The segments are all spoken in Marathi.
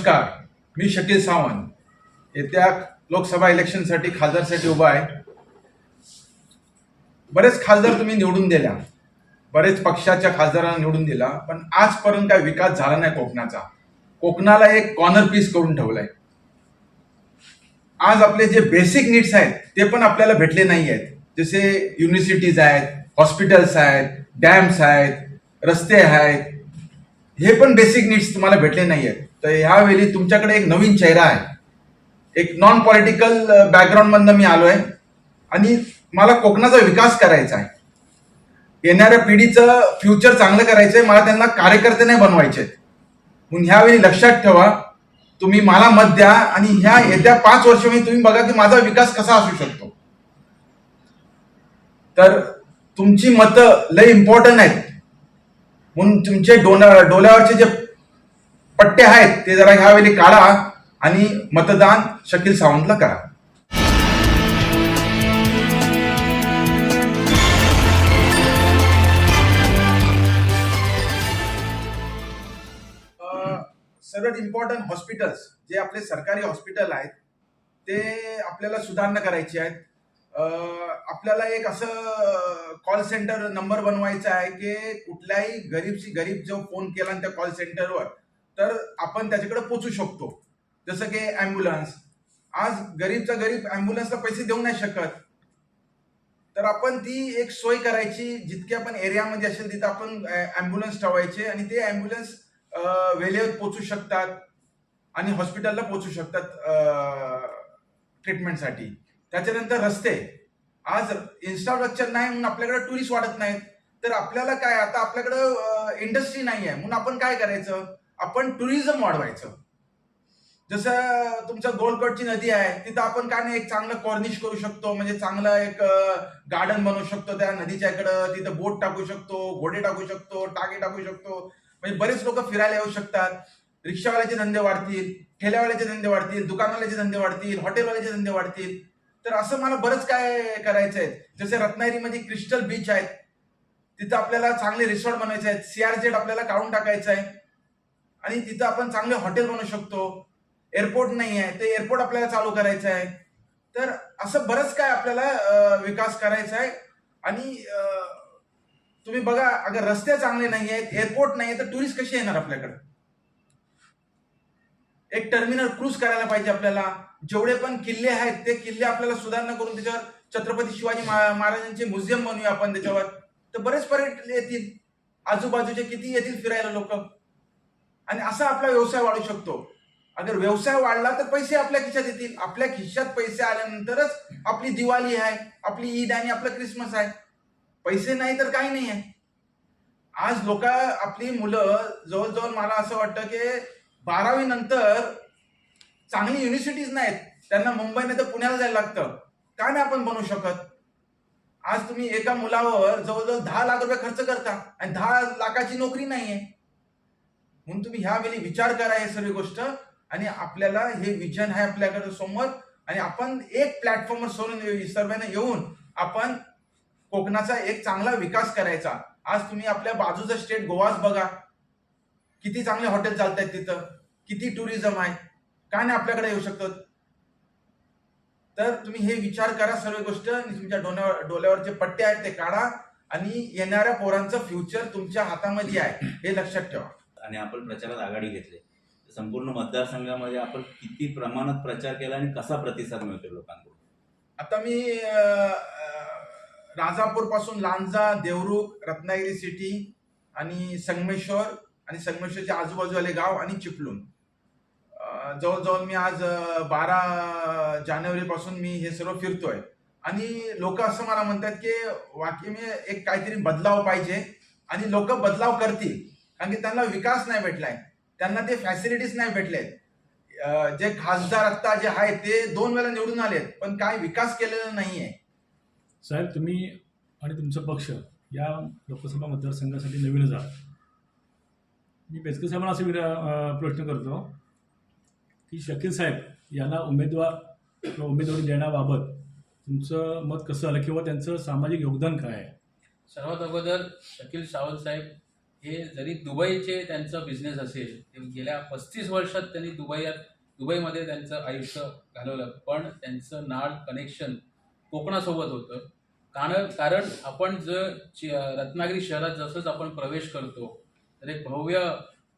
नमस्कार मी शकील सावंत. येत्या लोकसभा इलेक्शनसाठी खासदारसाठी उभा आहे. बरेच खासदार तुम्ही निवडून दिल्या. बरेच पक्षाच्या खासदारांना निवडून दिला पण आजपर्यंत काय विकास झाला नाही कोकणाचा. कोकणाला एक कॉर्नर पीस करून ठेवलाय. आज आपले जे बेसिक नीड्स आहेत ते पण आपल्याला भेटले नाही आहेत. जसे युनिव्हर्सिटीज आहेत हॉस्पिटल्स आहेत डॅम्स आहेत रस्ते आहेत. हे पण बेसिक नीड्स तुम्हाला भेटले नाही आहेत. तर ह्यावेळी तुमच्याकडे एक नवीन चेहरा आहे. एक नॉन पॉलिटिकल बॅकग्राऊंडमधनं मी आलो आहे आणि मला कोकणाचा विकास करायचा आहे. येणाऱ्या पिढीचं फ्युचर चांगलं करायचं आहे मला त्यांना कार्यकर्ते नाही बनवायचे आहेत म्हणून ह्यावेळी लक्षात ठेवा तुम्ही मला मत द्या आणि ह्या येत्या पाच वर्षामध्ये तुम्ही बघा की माझा विकास कसा असू शकतो. तर तुमची मतं लय इम्पॉर्टंट आहेत. म्हणून तुमचे डोना डोल्यावरचे जे पट्टे आहेत ते जरा ह्यावेळी काढा आणि मतदान शकील सावंतला करा. अं, सर्वात इम्पॉर्टंट हॉस्पिटल्स जे आपले सरकारी हॉस्पिटल आहेत ते आपल्याला सुधारणा करायची आहेत. आपल्याला एक असं कॉल सेंटर नंबर बनवायचा आहे की कुठल्याही गरीबशी गरीब जो फोन केला त्या कॉल सेंटरवर तर आपण त्याच्याकडे पोचू शकतो. जसं की ॲम्ब्युलन्स आज गरीबचा गरीब ॲम्ब्युलन्सला पैसे देऊ नाही शकत. तर आपण ती एक सोय करायची जितके आपण एरियामध्ये असेल तिथं आपण ॲम्ब्युलन्स ठेवायचे आणि ते ॲम्ब्युलन्स वेळेवर पोचू शकतात आणि हॉस्पिटलला पोचू शकतात ट्रीटमेंटसाठी त्याच्यानंतर रस्ते. आज इन्फ्रास्ट्रक्चर नाही म्हणून आपल्याकडे टुरिस्ट वाढत नाहीत. तर आपल्याला काय? आता आपल्याकडं इंडस्ट्री नाही आहे म्हणून आपण काय करायचं? आपण टुरिझम वाढवायचं. जसं तुमचं गोलकोटची नदी आहे तिथं आपण काय नाही एक चांगलं कॉर्निश करू शकतो म्हणजे चांगलं एक गार्डन बनवू शकतो त्या नदीच्या इकडं तिथं बोट टाकू शकतो घोडे टाकू शकतो टाके टाकू शकतो. म्हणजे बरेच लोक फिरायला येऊ शकतात. रिक्षावाल्याचे धंदे वाढतील ठेल्यावाल्याचे धंदे वाढतील दुकानवाल्याचे धंदे वाढतील हॉटेलवाल्याचे धंदे वाढतील. तर असं मला बरंच काय करायचं आहे जसे रत्नागिरीमध्ये क्रिस्टल बीच आहेत तिथं आपल्याला चांगले रिसॉर्ट बनवायचे आहेत सीआरजेड आपल्याला काढून टाकायचं आहे. आणि तिथं आपण चांगले हॉटेल बनवू शकतो. एअरपोर्ट नाही आहे ते एअरपोर्ट आपल्याला चालू करायचं आहे. तर असं बरंच काय आपल्याला विकास करायचा आहे. आणि तुम्ही बघा अगर रस्ते चांगले नाही आहेत एअरपोर्ट नाही आहे तर टुरिस्ट कसे येणार आपल्याकडे? एक टर्मिनल क्रूज करायला पाहिजे आपल्याला. जेवढे पण किल्ले आहेत ते किल्ले आपल्याला सुधारणा करून त्याच्यावर छत्रपती शिवाजी महाराजांचे म्युझियम बनवूया आपण त्याच्यावर. तर बरेच पर्यटक येतील. आजूबाजूचे किती येतील फिरायला लोक? आणि असा आपला व्यवसाय वाढू शकतो. अगर व्यवसाय वाढला तर पैसे आपल्या खिशात येतील. आपल्या खिशात पैसे आल्यानंतरच आपली दिवाळी आहे आपली ईद आणि आपलं क्रिसमस आहे. पैसे नाही तर काही नाही आहे. आज लोक आपली मुलं जवळजवळ मला असं वाटतं की बारावी नंतर चांगली युनिव्हर्सिटीज नाहीत. त्यांना मुंबई नाही तर पुण्याला जायला लागतं. का नाही आपण बनवू शकत? आज तुम्ही एका मुलावर जवळजवळ दहा लाख रुपये खर्च करता आणि दहा लाखाची नोकरी नाहीये. म्हणून तुम्ही ह्यावेळी विचार करा हे सर्व गोष्ट. आणि आपल्याला हे विजन आहे आपल्याकडे समोर. आणि आपण एक प्लॅटफॉर्मवर सोडून सर्वांना येऊन आपण कोकणाचा एक चांगला विकास करायचा. आज तुम्ही आपल्या बाजूचा स्टेट गोवाच बघा. किती चांगले हॉटेल चालत आहेत तिथं. किती टुरिझम आहे. का नाही आपल्याकडे येऊ शकतात तर तुम्ही हे विचार करा सर्व गोष्ट. आणि तुमच्या डोण्यावर डोल्यावरचे पट्टे आहेत ते काढा. आणि येणाऱ्या पोरांचं फ्युचर तुमच्या हातामध्ये आहे. हे लक्षात ठेवा. आणि आपण प्रचारात आघाडी घेतली. संपूर्ण मतदारसंघामध्ये आपण किती प्रमाणात प्रचार केला आणि कसा प्रतिसाद मिळतो लोकांकडून? आता मी राजापूरपासून लांजा देवरुख रत्नागिरी सिटी आणि संगमेश्वर आणि संगमेश्वरच्या आजूबाजूवाले गाव आणि चिपलून जवळजवळ मी आज बारा जानेवारीपासून मी हे सर्व फिरतोय. आणि लोक असं मला म्हणतात की वाक्य मी एक काहीतरी बदलाव पाहिजे आणि लोक बदलाव करतील. कारण की त्यांना विकास नाही भेटलाय. त्यांना ते फॅसिलिटीज नाही भेटलेत. अं, जे खासदार आत्ता जे आहेत ते दोन वेळा निवडून आलेत पण काय विकास केलेला नाहीये. साहेब तुम्ही आणि तुमचा पक्ष या लोकसभा मतदारसंघासाठी नवीनच आहात. मी बेचके साहेबांना असं विरा प्रश्न करतो की शकील साहेब यांना उमेदवार किंवा उमेदवारी देण्याबाबत तुमचं मत कसं आलं किंवा त्यांचं सामाजिक योगदान काय आहे? सर्वात अगोदर शकील सावंत साहेब हे जरी दुबईचे त्यांचं बिझनेस असेल ते गेल्या पस्तीस वर्षात त्यांनी दुबईत दुबईमध्ये त्यांचं आयुष्य घालवलं पण त्यांचं नाळ कनेक्शन कोकणासोबत होतं. कारण कारण आपण जर चि- रत्नागिरी शहरात जसंच आपण प्रवेश करतो तर एक भव्य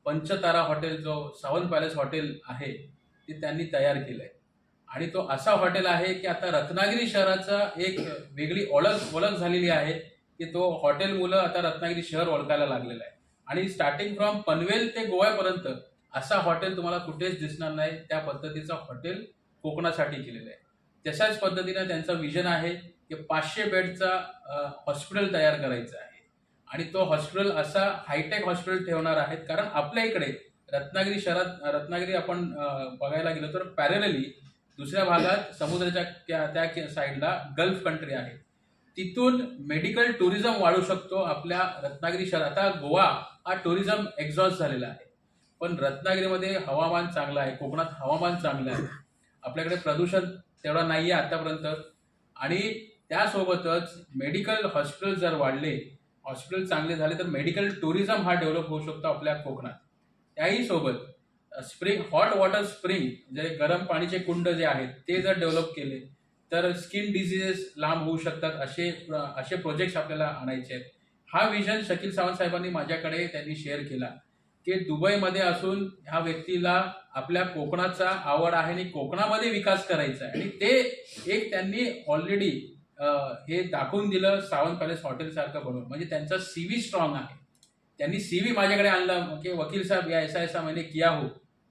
पंचतारा हॉटेल जो सावंत पॅलेस हॉटेल आहे ते त्यांनी तयार केलं आहे आणि तो असा हॉटेल आहे की आता रत्नागिरी शहराचा एक वेगळी ओळख ओळख झालेली आहे. की तो हॉटेल मुलं आता रत्नागिरी शहर ओळखायला लागलेलं आहे. आणि स्टार्टिंग फ्रॉम पनवेल ते गोव्यापर्यंत असा हॉटेल तुम्हाला कुठेच दिसणार नाही. त्या पद्धतीचं हॉटेल कोकणासाठी केलेलं आहे. तशाच पद्धतीनं त्यांचा विजन आहे की पाचशे बेडचा हॉस्पिटल तयार करायचं आहे. आणि तो हॉस्पिटल असा हायटेक हॉस्पिटल ठेवणार आहेत. कारण आपल्या इकडे रत्नागिरी शहरात रत्नागिरी आपण बघायला गेलो तर पॅरेलली दुसऱ्या भागात समुद्राच्या त्या त्या साईडला गल्फ कंट्री आहे. तिथून मेडिकल टुरिझम वाढू शकतो आपल्या रत्नागिरी शहरात आता गोवा हा टुरिझम एक्झॉस्ट झालेला आहे. पण रत्नागिरीमध्ये हवामान चांगलं आहे. कोकणात हवामान चांगलं आहे. आपल्याकडे प्रदूषण तेवढं नाही आहे आतापर्यंत. आणि त्यासोबतच मेडिकल हॉस्पिटल जर वाढले हॉस्पिटल चांगले झाले तर मेडिकल टुरिझम हा डेव्हलप होऊ शकतो आपल्या कोकणात. त्याही सोबत स्प्रिंग हॉट वॉटर स्प्रिंग जे गरम पाणीचे कुंड जे आहेत ते जर डेव्हलप केले तर स्किन डिझिजेस लांब होऊ शकतात असे असे प्रोजेक्ट्स आपल्याला आणायचे आहेत. हा विजन शकील सावंत साहेबांनी माझ्याकडे त्यांनी शेअर केला की दुबईमध्ये असून ह्या व्यक्तीला आपल्या कोकणाचा आवड आहे आणि कोकणामध्ये विकास करायचा आहे. आणि ते एक त्यांनी ऑलरेडी हे दाखवून दिलं सावंत पॅलेस हॉटेलसारखं बनवून. म्हणजे त्यांचा सीव्ही स्ट्रॉंग आहे. त्यांनी सीव्ही माझ्याकडे आणला की वकील साहेब या ऐसा ऐसा मैंने किया हो.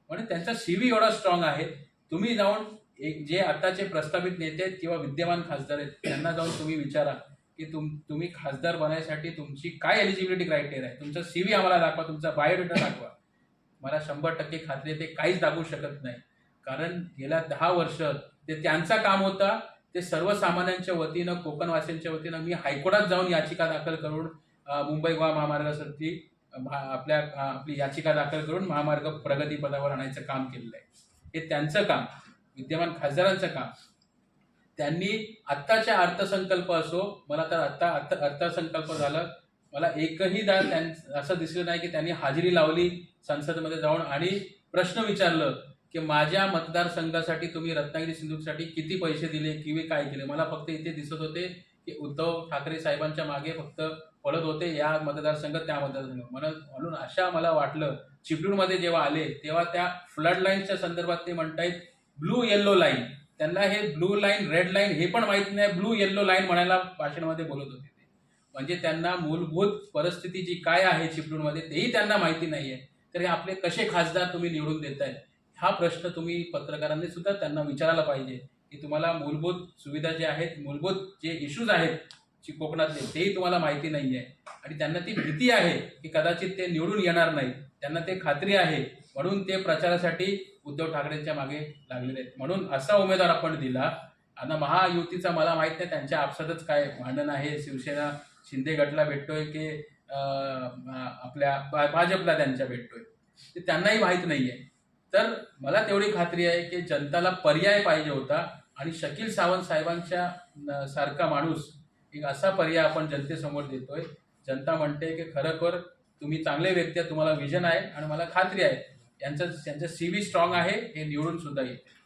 म्हणजे त्यांचा सी व्ही एवढा स्ट्रॉंग आहे. तुम्ही जाऊन एक जे आताचे प्रस्थापित नेते आहेत किंवा विद्यमान खासदार आहेत त्यांना जाऊन तुम्ही विचारा की तुम तुम्ही खासदार बनायसाठी तुमची काय एलिजिबिलिटी क्रायटेरिया आहे? तुमचा सीव्ही आम्हाला दाखवा तुमचा बायोडेटा दाखवा. मला शंभर टक्के खात्री आहे ते काहीच दाखवू शकत नाही. कारण गेल्या दहा वर्ष ते त्यांचा काम होता ते सर्वसामान्यांच्या वतीनं कोकणवासियांच्या वतीनं मी हायकोर्टात जाऊन याचिका दाखल करून मुंबई गोवा महामार्गासाठी आपल्या आपली याचिका दाखल करून महामार्ग प्रगती पदावर आणायचं काम केलेलं आहे. हे त्यांचं काम. विद्यमान खासदारांचं काम. त्यांनी आत्ताच्या अर्थसंकल्प असो मला तर आत्ता अर्थसंकल्प झालं. मला एकही दा त्यां- असं दिसलं नाही की त्यांनी हाजिरी लावली संसदमध्ये जाऊन आणि प्रश्न विचारलं की माझ्या मतदारसंघासाठी तुम्ही रत्नागिरी सिंधूसाठी किती पैसे दिले किंवा काय केले? मला फक्त इथे दिसत होते की उद्धव ठाकरे साहेबांच्या मागे फक्त पळत होते या मतदारसंघ त्या मतदारसंघ. म्हणून म्हणून अशा मला वाटलं चिपळूणमध्ये जेव्हा आले तेव्हा त्या फ्लड लाईन्सच्या संदर्भात ते म्हणतायत ब्लू येल्लो लाईन. त्यांना हे ब्लू लाईन रेड लाईन हे पण माहीत नाही. ब्लू येल्लो लाईन म्हणायला भाषणामध्ये बोलत होते ते. म्हणजे त्यांना मूलभूत परिस्थिती जी काय आहे चिपळूणमध्ये तेही त्यांना माहिती नाही आहे तर हे आपले कसे खासदार तुम्ही निवडून देताय? हा प्रश्न तुम्ही पत्रकारांनी सुद्धा त्यांना विचारायला पाहिजे. की तुम्हाला मूलभूत सुविधा जे आहेत मूलभूत जे इश्यूज आहेत जी कोकणातले तेही तुम्हाला माहिती नाही आहे आणि त्यांना ती भीती आहे की कदाचित ते निवडून येणार नाही त्यांना ते खात्री आहे म्हणून ते प्रचारासाठी उद्धव ठाकरेंच्या मागे लागलेले आहेत. म्हणून असा उमेदवार आपण दिला. आता महायुतीचा मला माहीत नाही त्यांच्या आपसातच काय भांडण आहे? शिवसेना शिंदे गटला भेटतोय की आपल्या भाजपला त्यांच्या भेटतोय? ते त्यांनाही माहीत नाहीये. तर मला तेवढी खात्री आहे की जनताला पर्याय पाहिजे होता आणि शकील सावंत साहेबांच्या न- सारखा माणूस एक असा पर्याय आपण जनतेसमोर देतोय. जनता म्हणते की खरोखर तुम्ही चांगले व्यक्ती तुम्हाला विजन आहे आणि मला खात्री आहे. यांचं त्यांचं सी व्ही स्ट्रॉंग आहे हे निवडून सुद्धा येते.